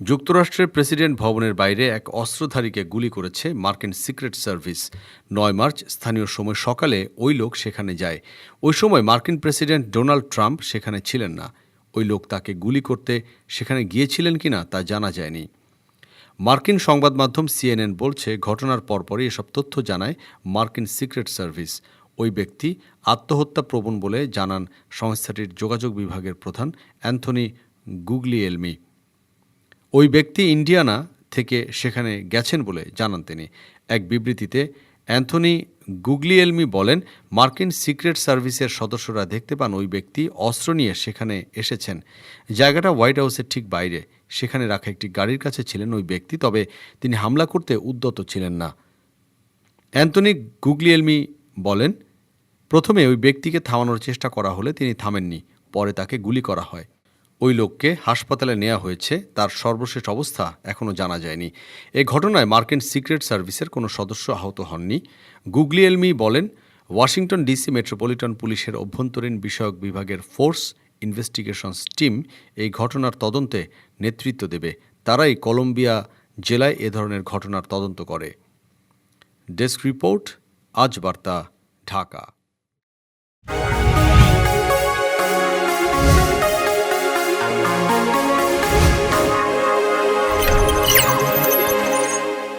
যুক্তরাষ্ট্রের প্রেসিডেন্ট ভবনের বাইরে এক অস্ত্রধারীকে গুলি করেছে মার্কিন সিক্রেট সার্ভিস। নয় মার্চ, স্থানীয় সময় সকালে ওই লোক সেখানে যায়। ওই সময় মার্কিন প্রেসিডেন্ট ডোনাল্ড ট্রাম্প সেখানে ছিলেন না। ওই লোক তাকে গুলি করতে সেখানে গিয়েছিলেন কিনা তা জানা যায়নি। মার্কিন সংবাদ মাধ্যম সিএনএন বলছে, ঘটনার পরপরই এসব তথ্য জানায় মার্কিন সিক্রেট সার্ভিস। ওই ব্যক্তি আত্মহত্যা প্রবণ বলে জানান সংস্থাটির যোগাযোগ বিভাগের প্রধান অ্যান্থনি গুগলিয়েলমি। ওই ব্যক্তি ইন্ডিয়ানা থেকে সেখানে গেছেন বলে জানান তিনি। এক বিবৃতিতে অ্যান্থনি গুগলিয়েলমি বলেন, মার্কিন সিক্রেট সার্ভিসের সদস্যরা দেখতে পান ওই ব্যক্তি অস্ত্র নিয়ে সেখানে এসেছেন। জায়গাটা হোয়াইট হাউসের ঠিক বাইরে। সেখানে রাখা একটি গাড়ির কাছে ছিলেন ওই ব্যক্তি, তবে তিনি হামলা করতে উদ্যত ছিলেন না। অ্যান্থনি গুগলিয়েলমি বলেন, প্রথমে ওই ব্যক্তিকে থামানোর চেষ্টা করা হলে তিনি থামেননি, পরে তাকে গুলি করা হয়। ওই লোককে হাসপাতালে নেওয়া হয়েছে, তার সর্বশেষ অবস্থা এখনও জানা যায়নি। এ ঘটনায় মার্কিন সিক্রেট সার্ভিসের কোনো সদস্য আহত হননি। গুগলিয়েলমি বলেন, ওয়াশিংটন ডিসি মেট্রোপলিটন পুলিশের অভ্যন্তরীণ বিষয়ক বিভাগের ফোর্স ইনভেস্টিগেশনস টিম এই ঘটনার তদন্তে নেতৃত্ব দেবে। তারাই কলম্বিয়া জেলায় এ ধরনের ঘটনার তদন্ত করে। ডেস্ক রিপোর্ট, আজ বার্তা, ঢাকা।